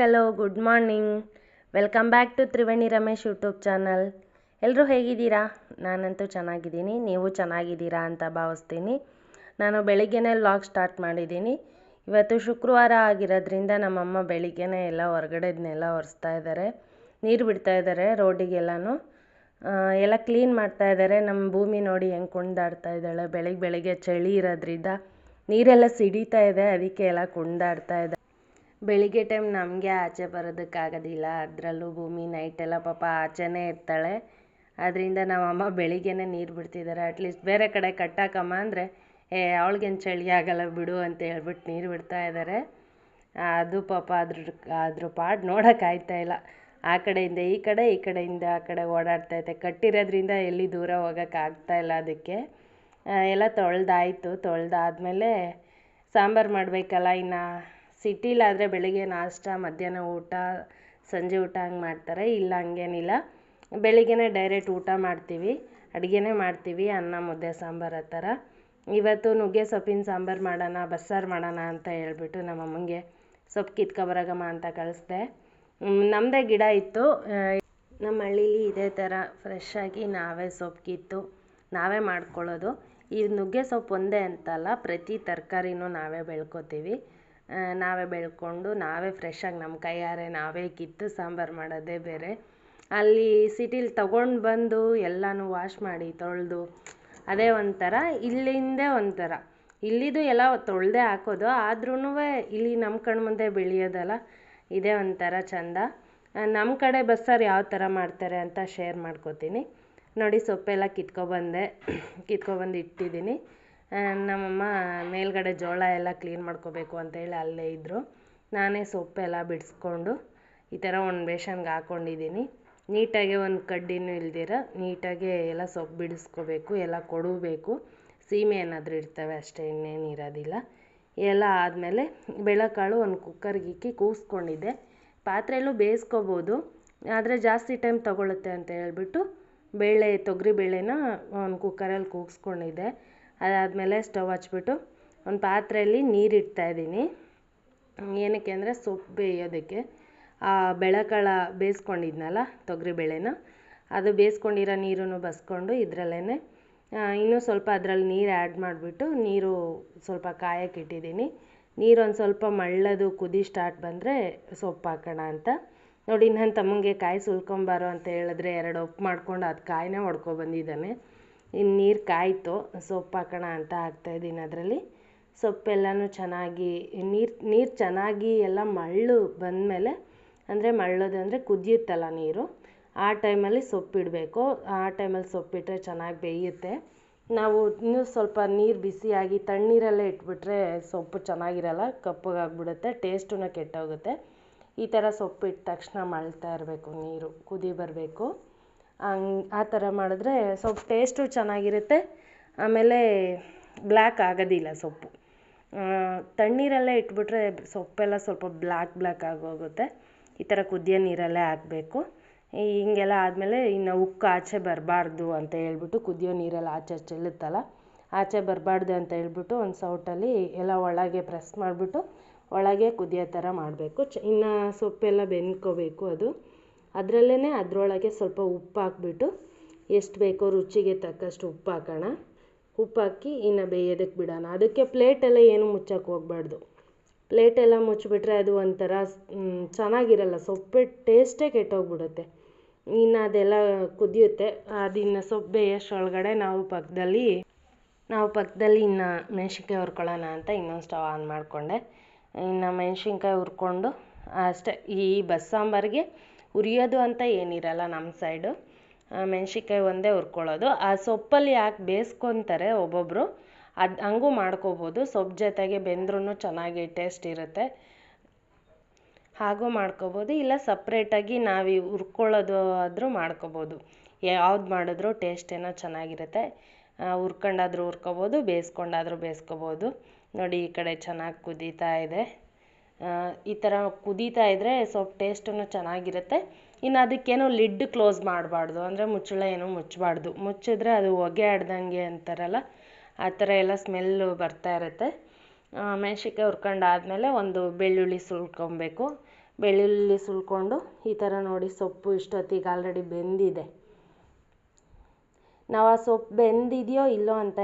Hello, good morning. Welcome back to Triveni Ramesh YouTube channel. ಎಲ್ಲರೂ ಹೇಗಿದ್ದೀರಾ? ನಾನಂತೂ ಚೆನ್ನಾಗಿದ್ದೀನಿ. ನೀವು ಚೆನ್ನಾಗಿದ್ದೀರಾ ಅಂತ ಭಾವಿಸ್ತೀನಿ. ನಾನು ಬೆಳಿಗ್ಗೆನೇ ಲಾಗ್ ಸ್ಟಾರ್ಟ್ ಮಾಡಿದ್ದೀನಿ. ಇವತ್ತು ಶುಕ್ರವಾರ ಆಗಿರೋದ್ರಿಂದ ನಮ್ಮಮ್ಮ ಬೆಳಿಗ್ಗೆನೇ ಎಲ್ಲ ಹೊರಗಡೆದನ್ನೆಲ್ಲ ಒರೆಸ್ತಾ ಇದ್ದಾರೆ. ನೀರು ಬಿಡ್ತಾ ಇದ್ದಾರೆ ರೋಡಿಗೆಲ್ಲನೂ. ಎಲ್ಲ ಕ್ಲೀನ್ ಮಾಡ್ತಾ ಇದ್ದಾರೆ. ನಮ್ಮ ಭೂಮಿ ನೋಡಿ ಹೆಂಗೆ ಕುಣಿದಾಡ್ತಾ ಇದ್ದಾಳೆ. ಬೆಳಿಗ್ಗೆ ಬೆಳಿಗ್ಗೆ ಚಳಿ ಇರೋದ್ರಿಂದ ನೀರೆಲ್ಲ ಸಿಡಿತಾ ಇದೆ. ಅದಕ್ಕೆ ಎಲ್ಲ ಕುಣಿದಾಡ್ತಾ ಇದೆ ಬೆಳಿಗ್ಗೆ ಟೈಮ್ ನಮಗೆ ಆಚೆ ಬರೋದಕ್ಕಾಗೋದಿಲ್ಲ. ಅದರಲ್ಲೂ ಭೂಮಿ ನೈಟೆಲ್ಲ ಪಾಪ ಆಚೆನೇ ಇರ್ತಾಳೆ. ಅದರಿಂದ ನಮ್ಮಮ್ಮ ಬೆಳಿಗ್ಗೆನೇ ನೀರು ಬಿಡ್ತಿದ್ದಾರೆ ಅಟ್ಲೀಸ್ಟ್ ಬೇರೆ ಕಡೆ ಕಟ್ಟಾಕಮ್ಮ ಅಂದರೆ, ಏ, ಅವ್ಳಿಗೇನು ಚಳಿ ಆಗೋಲ್ಲ ಬಿಡು ಅಂತ ಹೇಳ್ಬಿಟ್ಟು ನೀರು ಬಿಡ್ತಾ ಇದ್ದಾರೆ ಅದು ಪಾಪ ಅದ್ರ ಅದ್ರ ಪಾಡ್ ನೋಡೋಕೆ ಆಯ್ತಾ ಇಲ್ಲ. ಆ ಕಡೆಯಿಂದ ಈ ಕಡೆ, ಈ ಕಡೆಯಿಂದ ಆ ಕಡೆ ಓಡಾಡ್ತಾ ಐತೆ ಕಟ್ಟಿರೋದ್ರಿಂದ ಎಲ್ಲಿ ದೂರ ಹೋಗೋಕೆ ಆಗ್ತಾ ಇಲ್ಲ ಅದಕ್ಕೆ. ಎಲ್ಲ ತೊಳೆದಾಯ್ತು. ತೊಳೆದಾದ್ಮೇಲೆ ಸಾಂಬಾರು ಮಾಡಬೇಕಲ್ಲ ಇನ್ನು. ಸಿಟಿಲಾದರೆ ಬೆಳಿಗ್ಗೆ ನಾಷ್ಟ, ಮಧ್ಯಾಹ್ನ ಊಟ, ಸಂಜೆ ಊಟ ಹಂಗೆ ಮಾಡ್ತಾರೆ. ಇಲ್ಲ, ಹಂಗೇನಿಲ್ಲ. ಬೆಳಿಗ್ಗೆನೇ ಡೈರೆಕ್ಟ್ ಊಟ ಮಾಡ್ತೀವಿ. ಅಡುಗೆನೇ ಮಾಡ್ತೀವಿ. ಅನ್ನ, ಮುದ್ದೆ, ಸಾಂಬಾರು ಆ ಥರ. ಇವತ್ತು ನುಗ್ಗೆ ಸೊಪ್ಪಿನ ಸಾಂಬಾರು ಮಾಡೋಣ, ಬಸ್ಸಾರು ಮಾಡೋಣ ಅಂತ ಹೇಳ್ಬಿಟ್ಟು ನಮ್ಮ ಅಮ್ಮಂಗೆ ಸೊಪ್ಪು ಕಿತ್ಕೊಬರಗಮ್ಮ ಅಂತ ಕಳಿಸ್ದೆ. ನಮ್ಮದೇ ಗಿಡ ಇತ್ತು. ನಮ್ಮ ಹಳ್ಳೀಲಿ ಇದೇ ಥರ ಫ್ರೆಶ್ ಆಗಿ ನಾವೇ ಸೊಪ್ಪು ಕಿತ್ತು ನಾವೇ ಮಾಡ್ಕೊಳ್ಳೋದು. ಈ ನುಗ್ಗೆ ಸೊಪ್ಪು ಒಂದೇ ಅಂತಲ್ಲ, ಪ್ರತಿ ತರಕಾರಿನೂ ನಾವೇ ಬೆಳ್ಕೊತೀವಿ. ನಾವೇ ಬೆಳ್ಕೊಂಡು ನಾವೇ ಫ್ರೆಶಾಗಿ ನಮ್ಮ ಕೈಯಾರೆ ನಾವೇ ಕಿತ್ತು ಸಾಂಬಾರು ಮಾಡೋದೇ ಬೇರೆ. ಅಲ್ಲಿ ಸಿಟಿಲಿ ತಗೊಂಡು ಬಂದು ಎಲ್ಲನೂ ವಾಶ್ ಮಾಡಿ ತೊಳೆದು, ಅದೇ ಒಂಥರ, ಇಲ್ಲಿಂದೇ ಒಂಥರ. ಇಲ್ಲಿದು ಎಲ್ಲ ತೊಳೆದೇ ಹಾಕೋದು ಆದ್ರೂ ಇಲ್ಲಿ ನಮ್ಮ ಕಣ್ಮುಂದೆ ಬೆಳೆಯೋದಲ್ಲ, ಇದೇ ಒಂಥರ ಚಂದ. ನಮ್ಮ ಕಡೆ ಬಸ್ಸಾರು ಯಾವ ಥರ ಮಾಡ್ತಾರೆ ಅಂತ ಶೇರ್ ಮಾಡ್ಕೋತೀನಿ. ನೋಡಿ ಸೊಪ್ಪೆಲ್ಲ ಕಿತ್ಕೊಬಂದೆ, ಕಿತ್ಕೊಬಂದು ಇಟ್ಟಿದ್ದೀನಿ. ನಮ್ಮಮ್ಮ ಮೇಲುಗಡೆ ಜೋಳ ಎಲ್ಲ ಕ್ಲೀನ್ ಮಾಡ್ಕೋಬೇಕು ಅಂತೇಳಿ ಅಲ್ಲೇ ಇದ್ದರು ನಾನೇ ಸೊಪ್ಪೆಲ್ಲ ಬಿಡಿಸ್ಕೊಂಡು ಈ ಥರ ಒಂದು ಬೇಷನ್ಗೆ ಹಾಕ್ಕೊಂಡಿದ್ದೀನಿ. ನೀಟಾಗಿ ಒಂದು ಕಡ್ಡಿನೂ ಇಲ್ದಿರ ನೀಟಾಗಿ ಎಲ್ಲ ಸೊಪ್ಪು ಬಿಡಿಸ್ಕೋಬೇಕು, ಎಲ್ಲ ಕೊಡಬೇಕು. ಸೀಮೆ ಏನಾದರೂ ಇರ್ತವೆ ಅಷ್ಟೇ, ಇನ್ನೇನು ಇರೋದಿಲ್ಲ. ಎಲ್ಲ ಆದಮೇಲೆ ಬೇಳೆಕಾಳು ಒಂದು ಕುಕ್ಕರ್ಗೆ ಇಕ್ಕಿ ಕೂಗಿಸ್ಕೊಂಡಿದ್ದೆ ಪಾತ್ರೆಯಲ್ಲೂ ಬೇಯಿಸ್ಕೋಬೋದು, ಆದರೆ ಜಾಸ್ತಿ ಟೈಮ್ ತಗೊಳುತ್ತೆ ಅಂತ ಹೇಳ್ಬಿಟ್ಟು ಬೇಳೆ ತೊಗರಿ ಬೇಳೆನ ಒಂದು ಕುಕ್ಕರಲ್ಲಿ ಕೂಗಿಸ್ಕೊಂಡಿದ್ದೆ ಅದಾದಮೇಲೆ ಸ್ಟವ್ ಹಚ್ಬಿಟ್ಟು ಒಂದು ಪಾತ್ರೆಯಲ್ಲಿ ನೀರು ಇಡ್ತಾಯಿದ್ದೀನಿ ಏನಕ್ಕೆ ಅಂದರೆ ಸೊಪ್ಪು ಬೇಯೋದಕ್ಕೆ. ಆ ಬೆಳಕಳ ಬೇಯಿಸ್ಕೊಂಡಿದ್ನಲ್ಲ ತೊಗರಿ ಬೇಳೆನ, ಅದು ಬೇಯಿಸ್ಕೊಂಡಿರೋ ನೀರನ್ನು ಬಸ್ಕೊಂಡು ಇದರಲ್ಲೇ ಇನ್ನೂ ಸ್ವಲ್ಪ ಅದರಲ್ಲಿ ನೀರು ಆ್ಯಡ್ ಮಾಡಿಬಿಟ್ಟು ನೀರು ಸ್ವಲ್ಪ ಕಾಯಕ್ಕೆ ಇಟ್ಟಿದ್ದೀನಿ. ನೀರು ಒಂದು ಸ್ವಲ್ಪ ಮಳ್ಳದು ಕುದಿ ಸ್ಟಾರ್ಟ್ ಬಂದರೆ ಸೊಪ್ಪು ಹಾಕೋಣ ಅಂತ. ನೋಡಿ ನನ್ನ ತಮ್ಮಂಗೆ ಕಾಯಿ ಸುಲ್ಕೊಂಬಾರೋ ಅಂತ ಹೇಳಿದ್ರೆ ಎರಡು ಉಪ್ಪು ಮಾಡ್ಕೊಂಡು ಅದು ಕಾಯಿನೇ ಹೊಡ್ಕೊಬಂದಿದ್ದಾನೆ ಇನ್ನು ನೀರು ಕಾಯಿತು, ಸೊಪ್ಪು ಹಾಕೋಣ ಅಂತ ಹಾಕ್ತಾಯಿದ್ದೀನಿ ಅದರಲ್ಲಿ. ಸೊಪ್ಪೆಲ್ಲನೂ ಚೆನ್ನಾಗಿ, ನೀರು ನೀರು ಚೆನ್ನಾಗಿ ಎಲ್ಲ ಮಳ್ಳು ಬಂದಮೇಲೆ, ಅಂದರೆ ಮಳ್ಳೋದು ಅಂದರೆ ಕುದಿಯುತ್ತಲ್ಲ ನೀರು, ಆ ಟೈಮಲ್ಲಿ ಸೊಪ್ಪಿಡಬೇಕು ಆ ಟೈಮಲ್ಲಿ ಸೊಪ್ಪಿಟ್ಟರೆ ಚೆನ್ನಾಗಿ ಬೇಯುತ್ತೆ. ನಾವು ಇನ್ನೂ ಸ್ವಲ್ಪ ನೀರು ಬಿಸಿಯಾಗಿ ತಣ್ಣೀರಲ್ಲೇ ಇಟ್ಬಿಟ್ರೆ ಸೊಪ್ಪು ಚೆನ್ನಾಗಿರಲ್ಲ ಕಪ್ಪಗಾಗ್ಬಿಡುತ್ತೆ ಟೇಸ್ಟೂ ಕೆಟ್ಟೋಗುತ್ತೆ. ಈ ಥರ ಸೊಪ್ಪಿಟ್ಟ ತಕ್ಷಣ ಮಳ್ತಾ ಇರಬೇಕು ನೀರು, ಕುದಿ ಬರಬೇಕು. ಹಂಗೆ ಆ ಥರ ಮಾಡಿದ್ರೆ ಸ್ವಲ್ಪ ಟೇಸ್ಟು ಚೆನ್ನಾಗಿರುತ್ತೆ. ಆಮೇಲೆ ಬ್ಲ್ಯಾಕ್ ಆಗೋದಿಲ್ಲ ಸೊಪ್ಪು. ತಣ್ಣೀರಲ್ಲೇ ಇಟ್ಬಿಟ್ರೆ ಸೊಪ್ಪೆಲ್ಲ ಸ್ವಲ್ಪ ಬ್ಲ್ಯಾಕ್ ಬ್ಲ್ಯಾಕ್ ಆಗೋಗುತ್ತೆ. ಈ ಥರ ಕುದಿಯೋ ನೀರಲ್ಲೇ ಹಾಕಬೇಕು. ಹೀಗೆಲ್ಲ ಆದಮೇಲೆ ಇನ್ನು ಉಕ್ಕು ಆಚೆ ಬರಬಾರ್ದು ಅಂತ ಹೇಳ್ಬಿಟ್ಟು ಕುದಿಯೋ ನೀರಲ್ಲಿ ಆಚೆ ಚೆಲ್ಲುತ್ತಲ್ಲ, ಆಚೆ ಬರಬಾರ್ದು ಅಂತ ಹೇಳ್ಬಿಟ್ಟು ಒಂದು ಸೌಟಲ್ಲಿ ಎಲ್ಲ ಒಳಗೆ ಪ್ರೆಸ್ ಮಾಡಿಬಿಟ್ಟು ಒಳಗೆ ಕುದಿಯೋ ಥರ ಮಾಡಬೇಕು. ಚ, ಇನ್ನು ಸೊಪ್ಪೆಲ್ಲ ಬೆಂದ್ಕೋಬೇಕು ಅದು. ಅದರಲ್ಲೇ ಅದರೊಳಗೆ ಸ್ವಲ್ಪ ಉಪ್ಪು ಹಾಕ್ಬಿಟ್ಟು ಎಷ್ಟು ಬೇಕೋ ರುಚಿಗೆ ತಕ್ಕಷ್ಟು ಉಪ್ಪು ಹಾಕೋಣ. ಉಪ್ಪು ಹಾಕಿ ಇನ್ನು ಬೇಯೋದಕ್ಕೆ ಬಿಡೋಣ. ಅದಕ್ಕೆ ಪ್ಲೇಟೆಲ್ಲ ಏನು ಮುಚ್ಚಕ್ಕೆ ಹೋಗ್ಬಾರ್ದು. ಪ್ಲೇಟೆಲ್ಲ ಮುಚ್ಚಿಬಿಟ್ರೆ ಅದು ಒಂಥರ ಚೆನ್ನಾಗಿರಲ್ಲ. ಸೊಪ್ಪೆ ಟೇಸ್ಟೇ ಕೆಟ್ಟೋಗ್ಬಿಡುತ್ತೆ. ಇನ್ನು ಅದೆಲ್ಲ ಕುದಿಯುತ್ತೆ. ಅದಿನ್ನು ಸೊಪ್ಪು ಬೇಯೋಷ್ಟರೊಳಗಡೆ ನಾವು ಪಕ್ಕದಲ್ಲಿ ನಾವು ಪಕ್ಕದಲ್ಲಿ ಇನ್ನು ಮೆಣಸಿನ್ಕಾಯಿ ಹುರ್ಕೊಳ್ಳೋಣ ಅಂತ ಇನ್ನೊಂದು ಸ್ಟವ್ ಆನ್ ಮಾಡಿಕೊಂಡೆ. ಇನ್ನು ಮೆಣಸಿನ್ಕಾಯಿ ಹುರ್ಕೊಂಡು ಅಷ್ಟೇ. ಈ ಬಸ್ಸಾಂಬಾರಿಗೆ ಹುರಿಯೋದು ಅಂತ ಏನಿರಲ್ಲ ನಮ್ಮ ಸೈಡು ಮೆಣ್ಸಿನ್ಕಾಯಿ ಒಂದೇ ಹುರ್ಕೊಳ್ಳೋದು. ಆ ಸೊಪ್ಪಲ್ಲಿ ಯಾಕೆ ಬೇಯಿಸ್ಕೊತಾರೆ ಒಬ್ಬೊಬ್ಬರು ಅದು ಹಂಗೂ ಮಾಡ್ಕೋಬೋದು. ಸೊಪ್ಪು ಜೊತೆಗೆ ಬೆಂದ್ರೂ ಚೆನ್ನಾಗಿ ಟೇಸ್ಟ್ ಇರುತ್ತೆ. ಹಾಗೂ ಮಾಡ್ಕೋಬೋದು. ಇಲ್ಲ ಸಪ್ರೇಟಾಗಿ ನಾವು ಹುರ್ಕೊಳ್ಳೋದು ಆದರೂ ಮಾಡ್ಕೋಬೋದು. ಯಾವ್ದು ಮಾಡಿದ್ರೂ ಟೇಸ್ಟ್ ಏನೋ ಚೆನ್ನಾಗಿರುತ್ತೆ. ಹುರ್ಕೊಂಡಾದ್ರೂ ಹುರ್ಕೋಬೋದು ಬೇಯಿಸ್ಕೊಂಡಾದ್ರೂ ಬೇಯಿಸ್ಕೋಬೋದು ನೋಡಿ ಈ ಕಡೆ ಚೆನ್ನಾಗಿ ಕುದೀತಾ ಇದೆ. ಈ ಥರ ಕುದೀತಾ ಇದ್ದರೆ ಸ್ವಲ್ಪ ಟೇಸ್ಟೂ ಚೆನ್ನಾಗಿರುತ್ತೆ. ಇನ್ನು ಅದಕ್ಕೇನು ಲಿಡ್ ಕ್ಲೋಸ್ ಮಾಡಬಾರ್ದು. ಅಂದರೆ ಮುಚ್ಚಳ ಏನು ಮುಚ್ಚಬಾರ್ದು. ಮುಚ್ಚಿದ್ರೆ ಅದು ಹೊಗೆ ಆಡ್ದಂಗೆ ಅಂತಾರಲ್ಲ, ಆ ಥರ ಎಲ್ಲ ಸ್ಮೆಲ್ಲು ಬರ್ತಾ ಇರುತ್ತೆ. ಮೆಣ್ಸಿನ್ಕಾಯಿ ಹುರ್ಕೊಂಡಾದ್ಮೇಲೆ ಒಂದು ಬೆಳ್ಳುಳ್ಳಿ ಸುಲ್ಕೊಬೇಕು. ಬೆಳ್ಳುಳ್ಳಿ ಸುಲ್ಕೊಂಡು ಈ ಥರ ನೋಡಿ ಸೊಪ್ಪು ಇಷ್ಟೊತ್ತಿಗೆ ಆಲ್ರೆಡಿ ಬೆಂದಿದೆ. ನಾವು ಆ ಸೊಪ್ಪು ಬೆಂದಿದೆಯೋ ಇಲ್ಲೋ ಅಂತ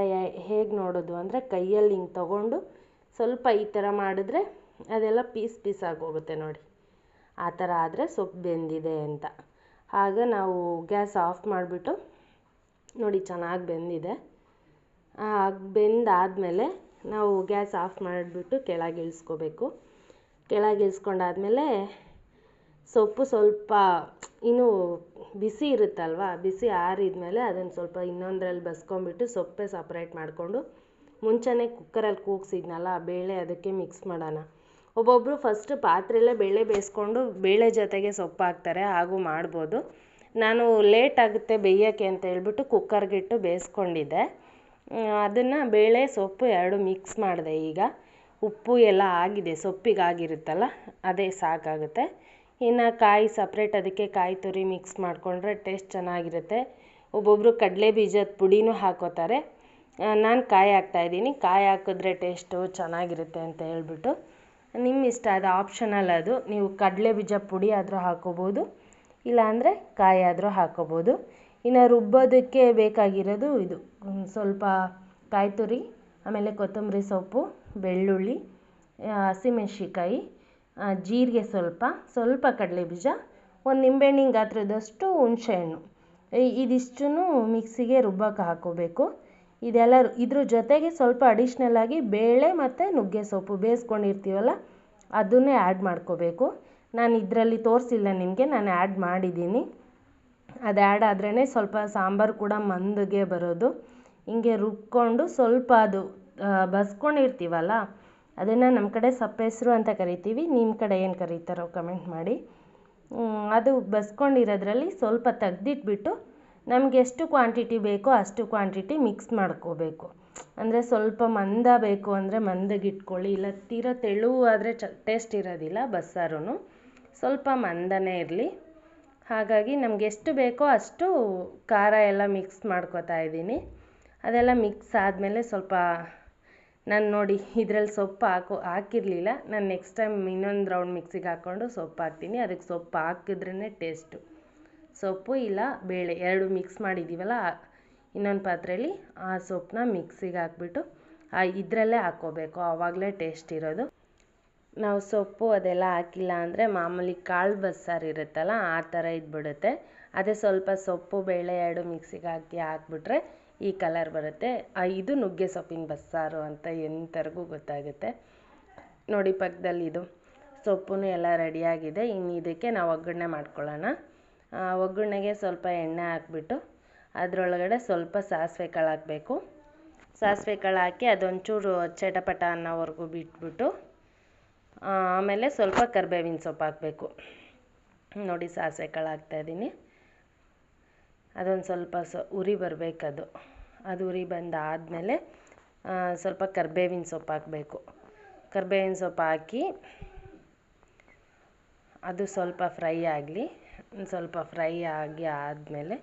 ಹೇಗೆ ನೋಡೋದು? ಅಂದರೆ ಕೈಯಲ್ಲಿ ಹಿಂಗೆ ತಗೊಂಡು ಸ್ವಲ್ಪ ಈ ಥರ ಮಾಡಿದ್ರೆ ಅದೆಲ್ಲ ಪೀಸ್ ಪೀಸ್ ಆಗೋಗುತ್ತೆ ನೋಡಿ. ಆ ಥರ ಆದರೆ ಸೊಪ್ಪು ಬೆಂದಿದೆ ಅಂತ. ಆಗ ನಾವು ಗ್ಯಾಸ್ ಆಫ್ ಮಾಡಿಬಿಟ್ಟು ನೋಡಿ ಚೆನ್ನಾಗಿ ಬೆಂದಿದೆ. ಬೆಂದಾದಮೇಲೆ ನಾವು ಗ್ಯಾಸ್ ಆಫ್ ಮಾಡಿಬಿಟ್ಟು ಕೆಳಗೆ ಇಳಿಸ್ಕೋಬೇಕು. ಕೆಳಗೆ ಇಳಿಸ್ಕೊಂಡಾದ್ಮೇಲೆ ಸೊಪ್ಪು ಸ್ವಲ್ಪ ಇನ್ನೂ ಬಿಸಿ ಇರುತ್ತಲ್ವ, ಬಿಸಿ ಆರಿದ್ಮೇಲೆ ಅದನ್ನು ಸ್ವಲ್ಪ ಇನ್ನೊಂದರಲ್ಲಿ ಬಸ್ಕೊಂಬಿಟ್ಟು ಸೊಪ್ಪೇ ಸಪ್ರೇಟ್ ಮಾಡಿಕೊಂಡು ಮುಂಚೆನೇ ಕುಕ್ಕರಲ್ಲಿ ಕೂಗಿಸಿದ್ನಲ್ಲ, ಬೇಳೆ ಅದಕ್ಕೆ ಮಿಕ್ಸ್ ಮಾಡೋಣ. ಒಬ್ಬೊಬ್ಬರು ಫಸ್ಟ್ ಪಾತ್ರೆಲೆ ಬೇಳೆ ಬೇಯಿಸ್ಕೊಂಡು ಬೇಳೆ ಜೊತೆಗೆ ಸೊಪ್ಪು ಹಾಕ್ತಾರೆ ಹಾಗೂ ಮಾಡ್ಬೋದು. ನಾನು ಲೇಟ್ ಆಗುತ್ತೆ ಬೇಯೋಕ್ಕೆ ಅಂತ ಹೇಳ್ಬಿಟ್ಟು ಕುಕ್ಕರ್ಗಿಟ್ಟು ಬೇಯಿಸ್ಕೊಂಡಿದ್ದೆ. ಅದನ್ನು ಬೇಳೆ, ಸೊಪ್ಪು ಎರಡು ಮಿಕ್ಸ್ ಮಾಡಿದೆ ಈಗ. ಉಪ್ಪು ಎಲ್ಲ ಆಗಿದೆ, ಸೊಪ್ಪಿಗೆ ಆಗಿರುತ್ತಲ್ಲ, ಅದೇ ಸಾಕಾಗುತ್ತೆ. ಇನ್ನು ಕಾಯಿ ಸಪ್ರೇಟ್ ಅದಕ್ಕೆ ಕಾಯಿ ತುರಿ ಮಿಕ್ಸ್ ಮಾಡಿಕೊಂಡ್ರೆ ಟೇಸ್ಟ್ ಚೆನ್ನಾಗಿರುತ್ತೆ. ಒಬ್ಬೊಬ್ಬರು ಕಡಲೆ ಬೀಜದ ಪುಡಿನೂ ಹಾಕೋತಾರೆ. ನಾನು ಕಾಯಿ ಹಾಕ್ತಾಯಿದ್ದೀನಿ ಕಾಯಿ ಹಾಕಿದ್ರೆ ಟೇಸ್ಟು ಚೆನ್ನಾಗಿರುತ್ತೆ ಅಂತ ಹೇಳ್ಬಿಟ್ಟು. ನಿಮ್ಮ ಇಷ್ಟ ಅದು ಆಪ್ಷನಲ್ ಅದು. ನೀವು ಕಡಲೆ ಬೀಜ ಪುಡಿ ಆದರೂ ಹಾಕೋಬೋದು, ಇಲ್ಲಾಂದರೆ ಕಾಯಿ ಆದರೂ ಹಾಕೋಬೋದು. ಇನ್ನು ರುಬ್ಬೋದಕ್ಕೆ ಬೇಕಾಗಿರೋದು ಇದು ಸ್ವಲ್ಪ ಕಾಯಿ ತುರಿ, ಆಮೇಲೆ ಕೊತ್ತಂಬರಿ ಸೊಪ್ಪು, ಬೆಳ್ಳುಳ್ಳಿ ಹಸಿಮೆಣ್ಸಿಕಾಯಿ ಜೀರಿಗೆ ಸ್ವಲ್ಪ ಸ್ವಲ್ಪ ಕಡಲೆ ಬೀಜ, ಒಂದು ನಿಂಬೆಹಣ್ಣಿನ ಗಾತ್ರದಷ್ಟು ಹುಣಸೆಹಣ್ಣು ಇದಿಷ್ಟನ್ನು ಮಿಕ್ಸಿಗೆ ರುಬ್ಬಕ್ಕೆ ಹಾಕ್ಕೋಬೇಕು ಇದೆಲ್ಲ ಇದ್ರ ಜೊತೆಗೆ ಸ್ವಲ್ಪ ಅಡಿಷ್ನಲ್ ಆಗಿ ಬೇಳೆ ಮತ್ತು ನುಗ್ಗೆ ಸೊಪ್ಪು ಬೇಯಿಸ್ಕೊಂಡಿರ್ತೀವಲ್ಲ, ಅದನ್ನೇ ಆ್ಯಡ್ ಮಾಡ್ಕೋಬೇಕು. ನಾನು ಇದರಲ್ಲಿ ತೋರಿಸಿಲ್ಲ ನಿಮಗೆ, ನಾನು ಆ್ಯಡ್ ಮಾಡಿದ್ದೀನಿ. ಅದು ಆ್ಯಡ್ ಆದ್ರೇ ಸ್ವಲ್ಪ ಸಾಂಬಾರು ಕೂಡ ಮಂದಗೆ ಬರೋದು. ಹಿಂಗೆ ರುಬ್ಕೊಂಡು ಸ್ವಲ್ಪ ಅದು ಬಸ್ಕೊಂಡಿರ್ತೀವಲ್ಲ, ಅದನ್ನು ನಮ್ಮ ಕಡೆ ಸಪ್ಪೆಸರು ಅಂತ ಕರಿತೀವಿ. ನಿಮ್ಮ ಕಡೆ ಏನು ಕರೀತಾರೋ ಕಮೆಂಟ್ ಮಾಡಿ. ಅದು ಬಸ್ಕೊಂಡಿರೋದ್ರಲ್ಲಿ ಸ್ವಲ್ಪ ತೆಗ್ದಿಟ್ಬಿಟ್ಟು ನಮ್ಗೆ ಎಷ್ಟು ಕ್ವಾಂಟಿಟಿ ಬೇಕೋ ಅಷ್ಟು ಕ್ವಾಂಟಿಟಿ ಮಿಕ್ಸ್ ಮಾಡ್ಕೋಬೇಕು. ಅಂದರೆ ಸ್ವಲ್ಪ ಮಂದ ಬೇಕು ಅಂದರೆ ಮಂದಗಿಟ್ಕೊಳ್ಳಿ ಇಲ್ಲ ತೀರಾ ತೆಳು ಆದರೆ ಚ ಟೇಸ್ಟ್ ಇರೋದಿಲ್ಲ ಬಸ್ಸಾರು ಸ್ವಲ್ಪ ಮಂದನೇ ಇರಲಿ. ಹಾಗಾಗಿ ನಮ್ಗೆ ಎಷ್ಟು ಬೇಕೋ ಅಷ್ಟು ಖಾರ ಎಲ್ಲ ಮಿಕ್ಸ್ ಮಾಡ್ಕೊತಾ ಇದ್ದೀನಿ. ಅದೆಲ್ಲ ಮಿಕ್ಸ್ ಆದಮೇಲೆ ಸ್ವಲ್ಪ ನಾನು ನೋಡಿ ಇದರಲ್ಲಿ ಸೊಪ್ಪು ಹಾಕೋ, ಹಾಕಿರಲಿಲ್ಲ. ನಾನು ನೆಕ್ಸ್ಟ್ ಟೈಮ್ ಇನ್ನೊಂದು ರೌಂಡ್ ಮಿಕ್ಸಿಗೆ ಹಾಕ್ಕೊಂಡು ಸೊಪ್ಪು ಹಾಕ್ತೀನಿ. ಅದಕ್ಕೆ ಸೊಪ್ಪು ಹಾಕಿದ್ರೇ ಟೇಸ್ಟು ಸೊಪ್ಪು ಇಲ್ಲ ಬೇಳೆ ಎರಡು ಮಿಕ್ಸ್ ಮಾಡಿದ್ದೀವಲ್ಲ ಇನ್ನೊಂದು ಪಾತ್ರೆಯಲ್ಲಿ ಆ ಸೊಪ್ಪನ್ನ ಮಿಕ್ಸಿಗೆ ಹಾಕ್ಬಿಟ್ಟು ಆ ಇದರಲ್ಲೇ ಹಾಕ್ಕೋಬೇಕು, ಆವಾಗಲೇ ಟೇಸ್ಟ್ ಇರೋದು. ನಾವು ಸೊಪ್ಪು ಅದೆಲ್ಲ ಹಾಕಿಲ್ಲ ಅಂದರೆ ಮಾಮೂಲಿ ಕಾಳು ಬಸ್ಸಾರು ಇರುತ್ತಲ್ಲ, ಆ ಥರ ಇದ್ಬಿಡುತ್ತೆ. ಅದೇ ಸ್ವಲ್ಪ ಸೊಪ್ಪು, ಬೇಳೆ ಎರಡು ಮಿಕ್ಸಿಗೆ ಹಾಕಿ ಹಾಕ್ಬಿಟ್ರೆ ಈ ಕಲರ್ ಬರುತ್ತೆ. ಇದು ನುಗ್ಗೆ ಸೊಪ್ಪಿನ ಬಸ್ಸಾರು ಅಂತ ಎಂಥರಿಗೂ ಗೊತ್ತಾಗುತ್ತೆ. ನೋಡಿ ಪಕ್ಕದಲ್ಲಿ ಇದು. ಸೊಪ್ಪು ಎಲ್ಲ ರೆಡಿಯಾಗಿದೆ ಇನ್ನು ಇದಕ್ಕೆ ನಾವು ಒಗ್ಗರಣೆ ಮಾಡ್ಕೊಳ್ಳೋಣ. ಒಗ್ಗರಣೆಗೆ ಸ್ವಲ್ಪ ಎಣ್ಣೆ ಹಾಕ್ಬಿಟ್ಟು ಅದರೊಳಗಡೆ ಸ್ವಲ್ಪ ಸಾಸಿವೆ ಕಾಳು ಹಾಕಬೇಕು. ಸಾಸಿವೆ ಕಾಳು ಹಾಕಿ ಅದೊಂಚೂರು ಚಟಪಟ ಅನ್ನೋವರೆಗೂ ಬಿಟ್ಬಿಟ್ಟು ಆಮೇಲೆ ಸ್ವಲ್ಪ ಕರಿಬೇವಿನ ಸೊಪ್ಪು ಹಾಕಬೇಕು. ನೋಡಿ ಸಾಸಿವೆ ಕಾಳು ಹಾಕ್ತಾಯಿದ್ದೀನಿ ಅದೊಂದು ಸ್ವಲ್ಪ ಸ, ಉರಿ ಬರಬೇಕದು. ಅದು ಉರಿ ಬಂದಾದಮೇಲೆ ಸ್ವಲ್ಪ ಕರಿಬೇವಿನ ಸೊಪ್ಪು ಹಾಕಬೇಕು. ಕರಿಬೇವಿನ ಸೊಪ್ಪು ಹಾಕಿ ಅದು ಸ್ವಲ್ಪ ಫ್ರೈ ಆಗಲಿ ಸ್ವಲ್ಪ ಫ್ರೈ ಆಗಿ ಆದಮೇಲೆ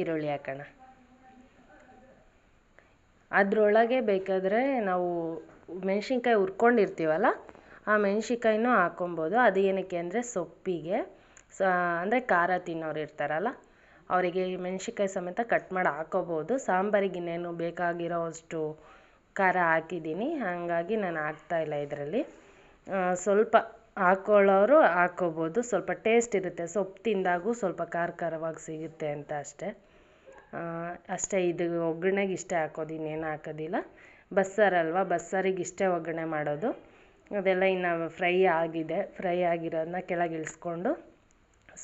ಈರುಳ್ಳಿ ಹಾಕೋಣ. ಅದರೊಳಗೆ ಬೇಕಾದರೆ ನಾವು ಮೆಣ್ಸಿನ್ಕಾಯಿ ಹುರ್ಕೊಂಡಿರ್ತೀವಲ್ಲ, ಆ ಮೆಣ್ಸಿನ್ಕಾಯಿನೂ ಹಾಕ್ಕೊಬೋದು ಅದು ಏನಕ್ಕೆ ಅಂದರೆ ಸೊಪ್ಪಿಗೆ, ಸ, ಅಂದರೆ ಖಾರ ತಿನ್ನೋರು ಇರ್ತಾರಲ್ಲ, ಅವರಿಗೆ ಮೆಣ್ಸಿನ್ಕಾಯಿ ಸಮೇತ ಕಟ್ ಮಾಡಿ ಹಾಕೋಬೋದು. ಸಾಂಬಾರಿಗೆ ಇನ್ನೇನು ಬೇಕಾಗಿರೋ ಅಷ್ಟು ಖಾರ ಹಾಕಿದ್ದೀನಿ. ಹಾಗಾಗಿ ನಾನು ಹಾಕ್ತಾಯಿಲ್ಲ ಇದರಲ್ಲಿ. ಸ್ವಲ್ಪ ಹಾಕ್ಕೊಳ್ಳೋರು ಹಾಕ್ಕೋಬೋದು ಸ್ವಲ್ಪ ಟೇಸ್ಟ್ ಇರುತ್ತೆ. ಸೊಪ್ಪು ತಿಂದಾಗೂ ಸ್ವಲ್ಪ ಖಾರ ಖಾರವಾಗಿ ಸಿಗುತ್ತೆ ಅಂತ ಅಷ್ಟೇ. ಅಷ್ಟೇ ಇದು ಒಗ್ಗರಣೆಗೆ ಇಷ್ಟೇ ಹಾಕೋದು, ಇನ್ನೇನು ಹಾಕೋದಿಲ್ಲ. ಬಸ್ಸಾರಲ್ವ ಬಸ್ಸಾರಿಗೆ ಇಷ್ಟೇ ಒಗ್ಗರಣೆ ಮಾಡೋದು. ಅದೆಲ್ಲ ಇನ್ನು ಫ್ರೈ ಆಗಿದೆ. ಫ್ರೈ ಆಗಿರೋದನ್ನ ಕೆಳಗೆ ಇಳಿಸ್ಕೊಂಡು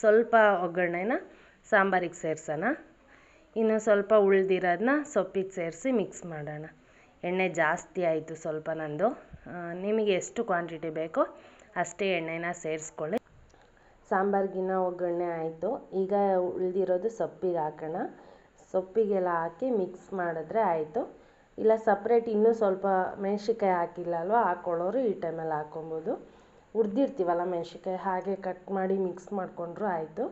ಸ್ವಲ್ಪ ಒಗ್ಗರಣೆನ ಸಾಂಬಾರಿಗೆ ಸೇರಿಸೋಣ. ಇನ್ನು ಸ್ವಲ್ಪ ಉಳ್ದಿರೋದನ್ನ ಸೊಪ್ಪಿಗೆ ಸೇರಿಸಿ ಮಿಕ್ಸ್ ಮಾಡೋಣ. ಎಣ್ಣೆ ಜಾಸ್ತಿ ಆಯಿತು ಸ್ವಲ್ಪ ನಂದು. ನಿಮಗೆ ಎಷ್ಟು ಕ್ವಾಂಟಿಟಿ ಬೇಕೋ ಅಷ್ಟೇ ಎಣ್ಣೆನ ಸೇರಿಸ್ಕೊಳ್ಳಿ. ಸಾಂಬಾರಿಗಿನ್ನ ಒಗ್ಗರಣೆ ಆಯಿತು. ಈಗ ಉಳಿದಿರೋದು ಸೊಪ್ಪಿಗೆ ಹಾಕೋಣ. ಸೊಪ್ಪಿಗೆಲ್ಲ ಹಾಕಿ ಮಿಕ್ಸ್ ಮಾಡಿದ್ರೆ ಆಯಿತು. ಇಲ್ಲ ಸಪ್ರೇಟ್ ಇನ್ನೂ ಸ್ವಲ್ಪ ಮೆಣ್ಸಿನ್ಕಾಯಿ ಹಾಕಿಲ್ಲ ಅಲ್ವಾ? ಹಾಕ್ಕೊಳ್ಳೋರು ಈ ಟೈಮಲ್ಲಿ ಹಾಕ್ಕೊಬೋದು ಹುರಿದಿರ್ತೀವಲ್ಲ ಮೆಣ್ಸಿನ್ಕಾಯಿ? ಹಾಗೆ ಕಟ್ ಮಾಡಿ ಮಿಕ್ಸ್ ಮಾಡಿಕೊಂಡ್ರೂ ಆಯಿತು.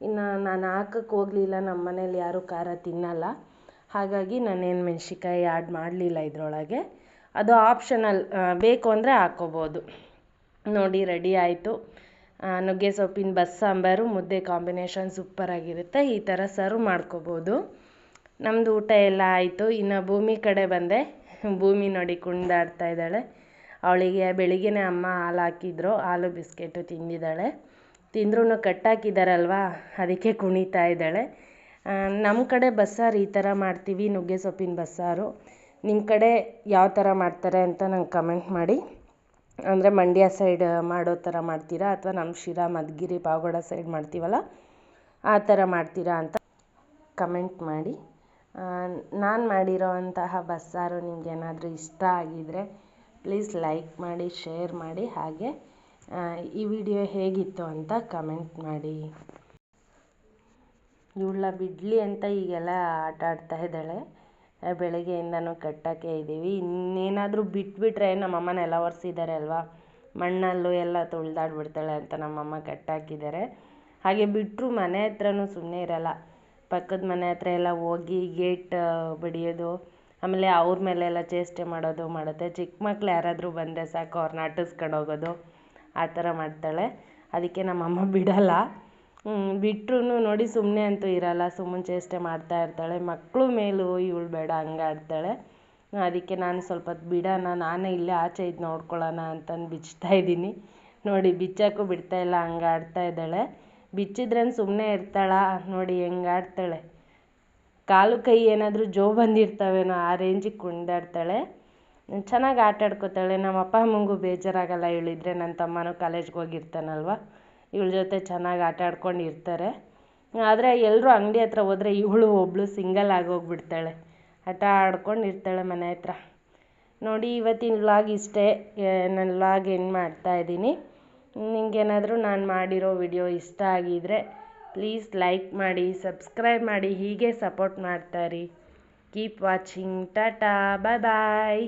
ಇನ್ನು ನಾನು ಹಾಕಕ್ಕೆ ಹೋಗಲಿಲ್ಲ. ನಮ್ಮ ಮನೇಲಿ ಯಾರೂ ಖಾರ ತಿನ್ನಲ್ಲ. ಹಾಗಾಗಿ ನಾನೇನು ಮೆಣ್ಸಿನ್ಕಾಯಿ ಆ್ಯಡ್ ಮಾಡಲಿಲ್ಲ ಇದರೊಳಗೆ. ಅದು ಆಪ್ಷನಲ್ ಬೇಕು ಅಂದರೆ ಹಾಕ್ಕೋಬೋದು ನೋಡಿ ರೆಡಿ ಆಯಿತು. ನುಗ್ಗೆ ಸೊಪ್ಪಿನ ಬಸ್ಸಾಂಬಾರು ಮುದ್ದೆ ಕಾಂಬಿನೇಷನ್ ಸೂಪರಾಗಿರುತ್ತೆ ಈ ಥರ ಸರ್ವ್ ಮಾಡ್ಕೋಬೋದು. ನಮ್ಮದು ಊಟ ಎಲ್ಲ ಆಯಿತು. ಇನ್ನು ಭೂಮಿ ಕಡೆ ಬಂದೆ. ಭೂಮಿ ನೋಡಿ ಕುಣಿದಾಡ್ತಾ ಇದ್ದಾಳೆ. ಅವಳಿಗೆ ಬೆಳಿಗ್ಗೆನೇ ಅಮ್ಮ ಹಾಲು ಹಾಕಿದ್ರು. ಹಾಲು ಬಿಸ್ಕೆಟು ತಿಂದಿದ್ದಾಳೆ. ತಿಂದ್ರೂ ಕಟ್ಟಾಕಿದ್ದಾರಲ್ವಾ ಅದಕ್ಕೆ ಕುಣಿತಾ ಇದ್ದಾಳೆ. ನಮ್ಮ ಕಡೆ ಬಸ್ಸಾರು ಈ ಥರ ಮಾಡ್ತೀವಿ, ನುಗ್ಗೆ ಸೊಪ್ಪಿನ ಬಸ್ಸಾರು. ನಿಮ್ಮ ಕಡೆ ಯಾವ ಥರ ಮಾಡ್ತಾರೆ ಅಂತ ನಂಗೆ ಕಮೆಂಟ್ ಮಾಡಿ. ಅಂದರೆ ಮಂಡ್ಯ ಸೈಡ್ ಮಾಡೋ ಥರ ಮಾಡ್ತೀರಾ? ಅಥವಾ ನಮ್ಮ ಶಿರಾ ಮಧುಗಿರಿ ಪಾವಗಡ ಸೈಡ್ ಮಾಡ್ತೀವಲ್ಲ? ಆ ಥರ ಮಾಡ್ತೀರಾ ಅಂತ ಕಮೆಂಟ್ ಮಾಡಿ. ನಾನು ಮಾಡಿರೋ ಅಂತಹ ಬಸ್ಸಾರು ನಿಮಗೇನಾದರೂ ಇಷ್ಟ ಆಗಿದ್ದರೆ ಪ್ಲೀಸ್ ಲೈಕ್ ಮಾಡಿ ಶೇರ್ ಮಾಡಿ, ಹಾಗೆ ಈ ವಿಡಿಯೋ ಹೇಗಿತ್ತು ಅಂತ ಕಮೆಂಟ್ ಮಾಡಿ. ಇವಳ ಬಿಡಲಿ ಅಂತ ಈಗೆಲ್ಲ ಆಟ ಆಡ್ತಾ ಇದ್ದಾಳೆ. ಬೆಳಗ್ಗೆಯಿಂದನೂ ಕಟ್ಟೋಕ್ಕೆ ಇದ್ದೀವಿ. ಇನ್ನೇನಾದರೂ ಬಿಟ್ಬಿಟ್ರೆ ನಮ್ಮಮ್ಮ ನೆಲ ಒರೆಸಿದ್ದಾರೆ ಅಲ್ವಾ? ಮಣ್ಣಲ್ಲೂ ಎಲ್ಲ ತುಳಿದಾಡ್ಬಿಡ್ತಾಳೆ ಅಂತ ನಮ್ಮಮ್ಮ ಕಟ್ಟಾಕಿದ್ದಾರೆ. ಹಾಗೆ ಬಿಟ್ಟರು ಮನೆ ಹತ್ರನೂ ಸುಮ್ಮನೆ ಇರಲ್ಲ. ಪಕ್ಕದ ಮನೆ ಹತ್ರ ಎಲ್ಲ ಹೋಗಿ ಗೇಟ್ ಬಡಿಯೋದು, ಆಮೇಲೆ ಅವ್ರ ಮೇಲೆಲ್ಲ ಚೇಷ್ಟೆ ಮಾಡೋದು ಮಾಡುತ್ತೆ. ಚಿಕ್ಕ ಮಕ್ಳು ಯಾರಾದರೂ ಬಂದರೆ ಸಾಕು ಅವ್ರನ್ನ ಅಟ್ಟಿಸ್ಕೊಂಡು ಹೋಗೋದು. ಆ ಥರ ಮಾಡ್ತಾಳೆ. ಅದಕ್ಕೆ ನಮ್ಮಮ್ಮ ಬಿಡಲ್ಲ. ಬಿಟ್ರೂ ನೋಡಿ ಸುಮ್ಮನೆ ಅಂತೂ ಇರಲ್ಲ, ಸುಮ್ಮನೆ ಚೇಷ್ಟೆ ಮಾಡ್ತಾ ಇರ್ತಾಳೆ. ಮಕ್ಕಳು ಮೇಲೂ ಇವಳು ಬೇಡ, ಹಂಗೆ ಆಡ್ತಾಳೆ. ಅದಕ್ಕೆ ನಾನು ಸ್ವಲ್ಪ ಹೊತ್ತು ಬಿಡೋಣ, ನಾನೇ ಇಲ್ಲೇ ಆಚೆ ಇದು ನೋಡ್ಕೊಳ್ಳೋಣ ಅಂತಂದು ಬಿಚ್ತಾ ಇದ್ದೀನಿ. ನೋಡಿ ಬಿಚ್ಚೋಕ್ಕೂ ಬಿಡ್ತಾ ಇಲ್ಲ, ಹಂಗೆ ಆಡ್ತಾ ಇದ್ದಾಳೆ. ಬಿಚ್ಚಿದ್ರೇನು ಸುಮ್ಮನೆ ಇರ್ತಾಳಾ? ನೋಡಿ, ಹೆಂಗೆ ಆಡ್ತಾಳೆ. ಕಾಲು ಕೈ ಏನಾದರೂ ಜೋ ಬಂದಿರ್ತಾವೇನೋ, ಆ ರೇಂಜಿಗೆ ಕುಣಿದಾಡ್ತಾಳೆ. ಚೆನ್ನಾಗಿ ಆಟ ಆಡ್ಕೋತಾಳೆ ನಮ್ಮ ಅಪ್ಪ ಅಮ್ಮಂಗೂ ಬೇಜಾರಾಗಲ್ಲ, ಹೇಳಿದರೆ ನನ್ನ ತಮ್ಮನೂ ಕಾಲೇಜ್ಗೆ ಹೋಗಿರ್ತಾನಲ್ವ? ಇವಳ ಜೊತೆ ಚೆನ್ನಾಗಿ ಆಟ ಆಡ್ಕೊಂಡು ಇರ್ತಾರೆ. ಆದರೆ ಎಲ್ಲರೂ ಅಂಗಡಿ ಹತ್ರ ಹೋದರೆ ಇವಳು ಒಬ್ಬಳು ಸಿಂಗಲ್ ಆಗೋಗ್ಬಿಡ್ತಾಳೆ ಆಟ ಆಡ್ಕೊಂಡು ಇರ್ತಾಳೆ ಮನೆ ಹತ್ರ. ನೋಡಿ ಇವತ್ತಿನ ವ್ಲಾಗ್ ಇಷ್ಟೇ. ನನ್ನ ವ್ಲಾಗ್ ಎಂಡ್ ಮಾಡ್ತಾ ಇದ್ದೀನಿ. ನಿಮಗೇನಾದರೂ ನಾನು ಮಾಡಿರೋ ವಿಡಿಯೋ ಇಷ್ಟ ಆಗಿದರೆ ಪ್ಲೀಸ್ ಲೈಕ್ ಮಾಡಿ ಸಬ್ಸ್ಕ್ರೈಬ್ ಮಾಡಿ, ಹೀಗೆ support ಮಾಡ್ತಾಯಿರಿ keep watching tata bye bye